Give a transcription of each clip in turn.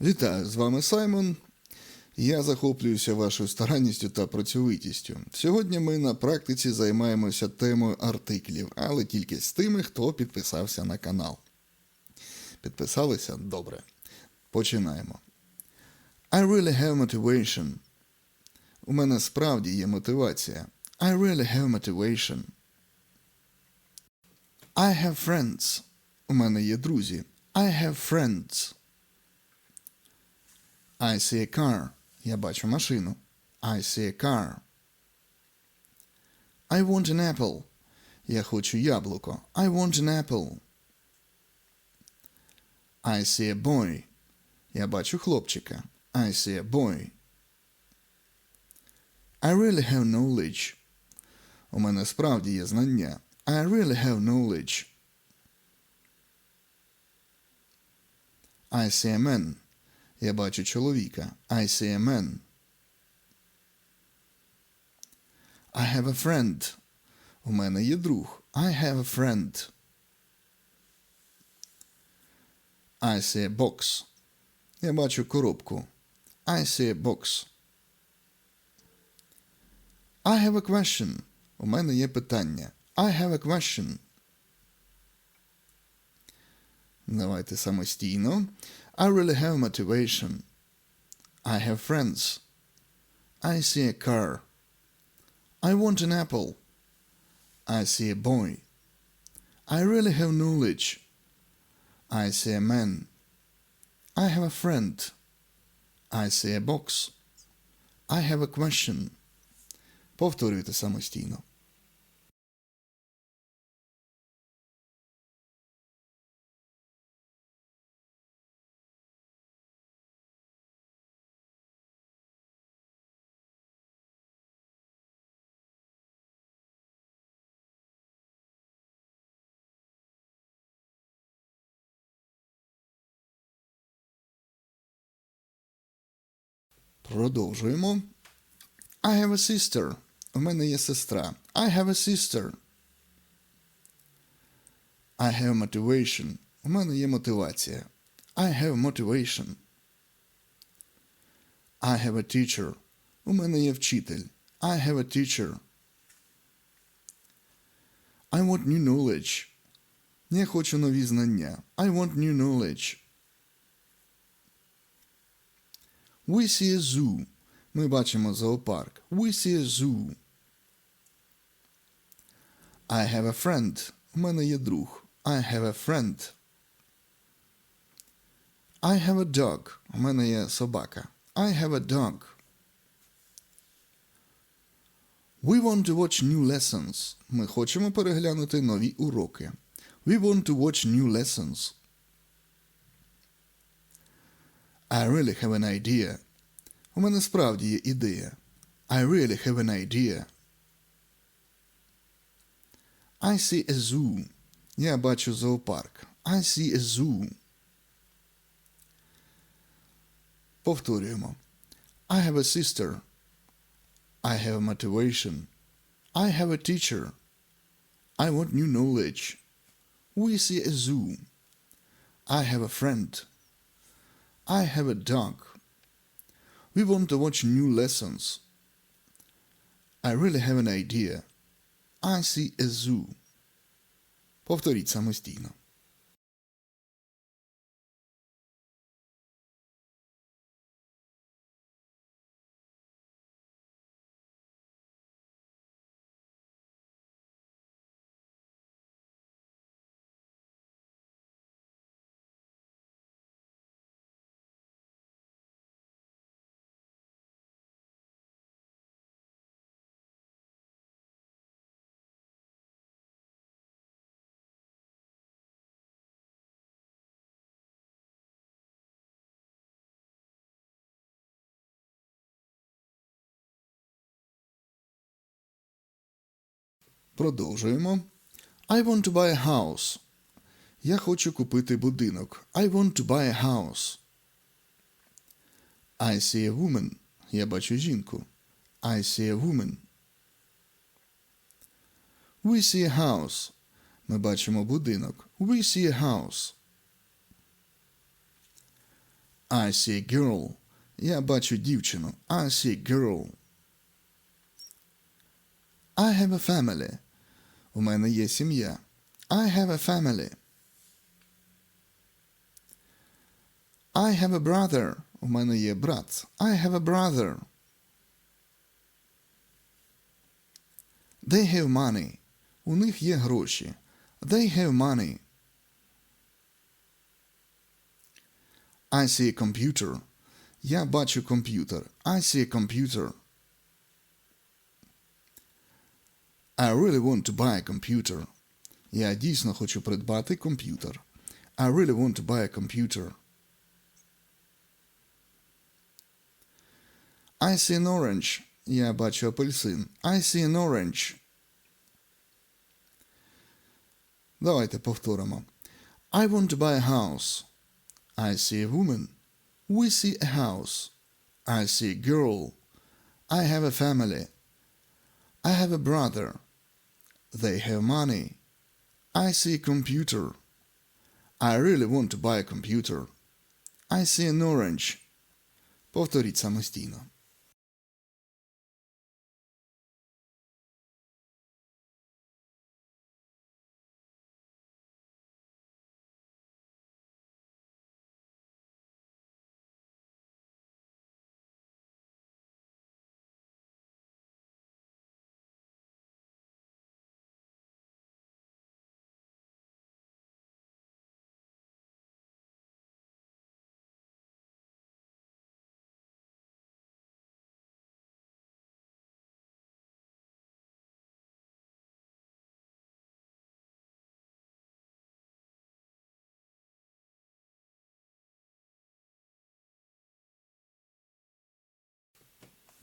Вітаю, з вами Саймон. Я захоплююся вашою старанністю та працьовитістю. Сьогодні ми на практиці займаємося темою артиклів, але тільки з тими, хто підписався на канал. Підписалися? Добре. Починаємо. I really have motivation. У мене справді є мотивація. I really have motivation. I have friends. У мене є друзі. I have friends. I see a car. Я бачу машину. I see a car. I want an apple. Я хочу яблуко. I want an apple. I see a boy. Я бачу хлопчика. I see a boy. I really have knowledge. У мене справді є знання. I really have knowledge. I see a man. Я бачу чоловіка. I see a man. I have a friend. У мене є друг. I have a friend. I see a box. Я бачу коробку. I see a box. I have a question. У мене є питання. I have a question. Давайте самостійно. I really have motivation. I have friends. I see a car. I want an apple. I see a boy. I really have knowledge. I see a man. I have a friend. I see a box. I have a question. Повторюйте самостійно. Продовжуємо. I have a sister. У мене є сестра. I have a sister. I have motivation. У мене є мотивація. I have motivation. I have a teacher. У мене є вчитель. I have a teacher. I want new knowledge. Я хочу нові знання. I want new knowledge. We see a zoo. Ми бачимо зоопарк. We see a zoo. I have a friend. У мене є друг. I have a friend. I have a dog. У мене є собака. I have a dog. We want to watch new lessons. Ми хочемо переглянути нові уроки. We want to watch new lessons. I really have an idea. У мене справді є ідея. I really have an idea. I see a zoo. Я бачу зоопарк. I see a zoo. Повторюємо. I have a sister. I have motivation. I have a teacher. I want new knowledge. We see a zoo. I have a friend. I have a dog. We want to watch new lessons. I really have an idea. I see a zoo. Повторіть самостійно. Продовжуємо. I want to buy a house. Я хочу купити будинок. I want to buy a house. I see a woman. Я бачу жінку. I see a woman. We see a house. Ми бачимо будинок. We see a house. I see a girl. Я бачу дівчину. I see a girl. I have a family. У мене є сім'я. I have a family. I have a brother. У мене є брат. I have a brother. They have money. У них є гроші. They have money. I see a computer. Я бачу комп'ютер. I see a computer. I really want to buy a computer. Я дійсно хочу придбати комп'ютер. I really want to buy a computer. I see an orange. Я бачу апельсин. I see an orange. Давайте повторимо. I want to buy a house. I see a woman. We see a house. I see a girl. I have a family. I have a brother. They have money. I see a computer. I really want to buy a computer. I see an orange. Повторіть самостійно.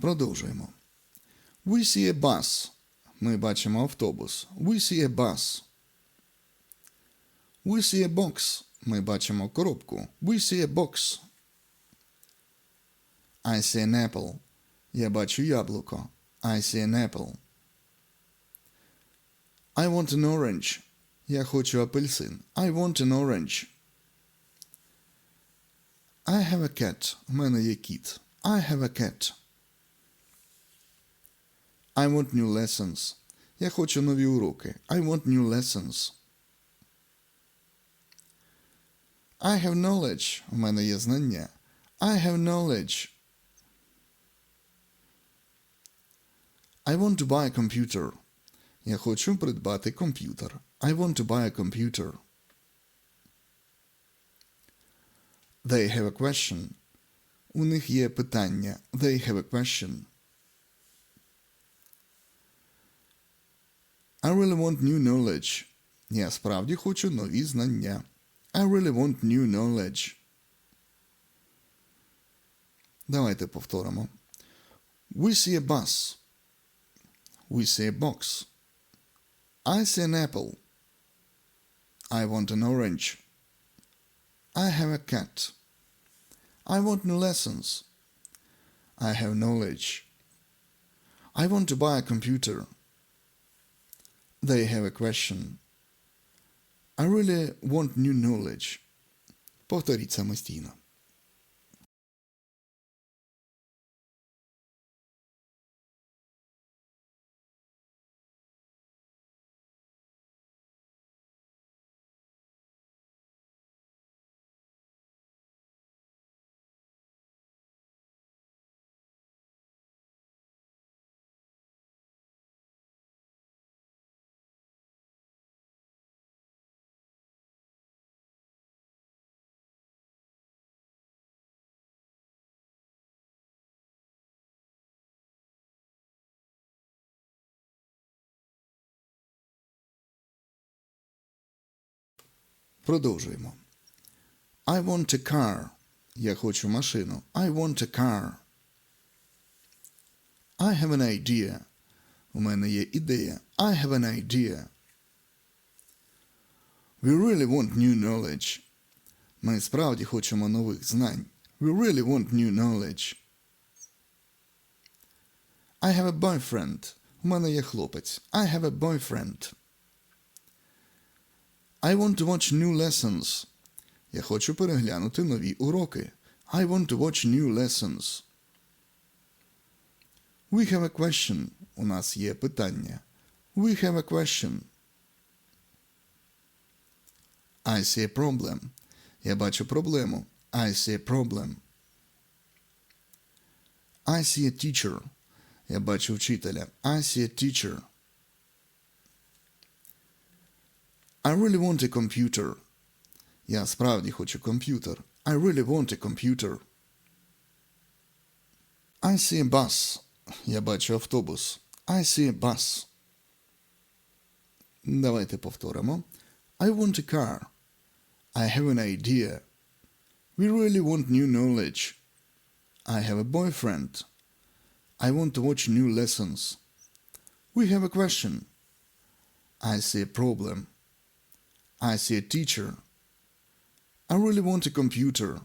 Продовжуємо. We see a bus. Ми бачимо автобус. We see a bus. We see a box. Ми бачимо коробку. We see a box. I see an apple. Я бачу яблуко. I see an apple. I want an orange. Я хочу апельсин. I want an orange. I have a cat. У мене є кіт. I have a cat. I want new lessons. Я хочу нові уроки. I want new lessons. I have knowledge. У мене є знання. I have knowledge. I want to buy a computer. Я хочу придбати комп'ютер. I want to buy a computer. They have a question. У них є питання. They have a question. I really want new knowledge. Я справді хочу нові знання. I really want new knowledge. Давайте повторимо. We see a bus. We see a box. I see an apple. I want an orange. I have a cat. I want new lessons. I have knowledge. I want to buy a computer. They have a question. I really want new knowledge. Повторіть самостійно. Продовжуємо. I want a car. Я хочу машину. I want a car. I have an idea. У мене є ідея. I have an idea. We really want new knowledge. Ми справді хочемо нових знань. We really want new knowledge. I have a boyfriend. У мене є хлопець. I have a boyfriend. I want to watch new lessons. Я хочу переглянути нові уроки. I want to watch new lessons. We have a question. У нас є питання. We have a question. I see a problem. Я бачу проблему. I see a problem. I see a teacher. Я бачу вчителя. I see a teacher. I really want a computer. Я справді хочу комп'ютер. I really want a computer. I see a bus. Я бачу автобус. I see a bus. Давайте повторимо. I want a car. I have an idea. We really want new knowledge. I have a boyfriend. I want to watch new lessons. We have a question. I see a problem. I see a teacher. I really want a computer.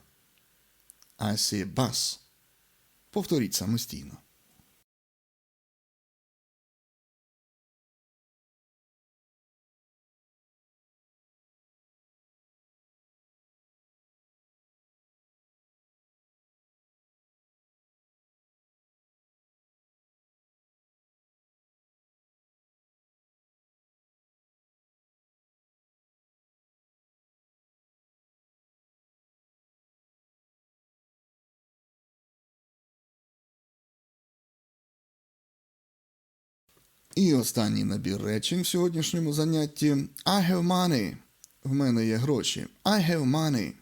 I see a bus. Повторіть самостійно. І останній набір речень в сьогоднішньому занятті. I have money. В мене є гроші. I have money.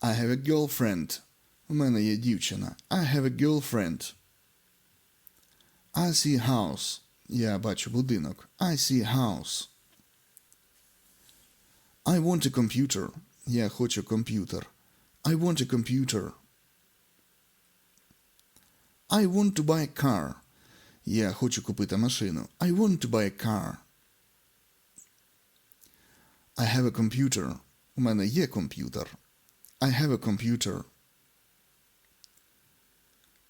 I have a girlfriend. У мене є дівчина. I have a girlfriend. I see a house. Я бачу будинок. I see a house. I want a computer. Я хочу комп'ютер. I want a computer. I want to buy a car. Я хочу купити машину. I want to buy a car. I have a computer. У мене є комп'ютер. I have a computer.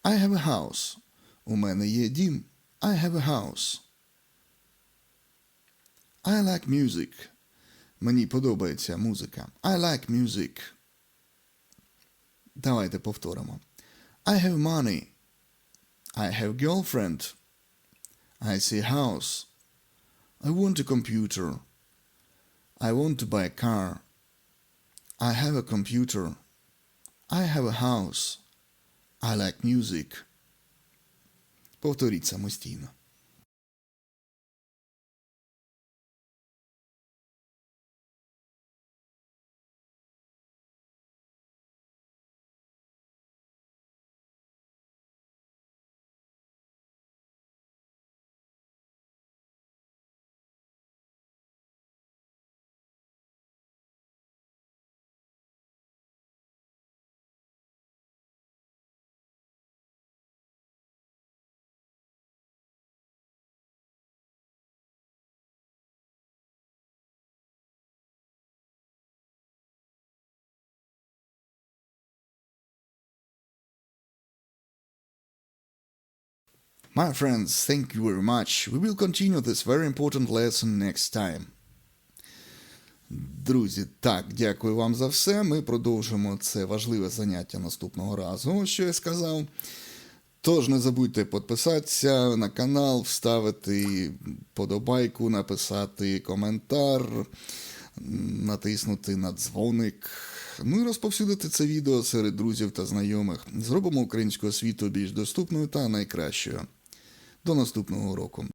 I have a house. У мене є дім. I have a house. I like music. Мені подобається музика. I like music. Давайте повторимо. I have money. I have girlfriend. I see a house. I want a computer. I want to buy a car. I have a computer. I have a house. I like music. Повторіть самостійно. My friends, thank you very much. We will continue this very important lesson next time. Друзі, так, дякую вам за все. Ми продовжимо це важливе заняття наступного разу, що я сказав. Тож не забудьте підписатися на канал, вставити подобайку, написати коментар, натиснути на дзвоник. Ну і розповсюдити це відео серед друзів та знайомих. Зробимо українську освіту більш доступною та найкращою. До наступного року.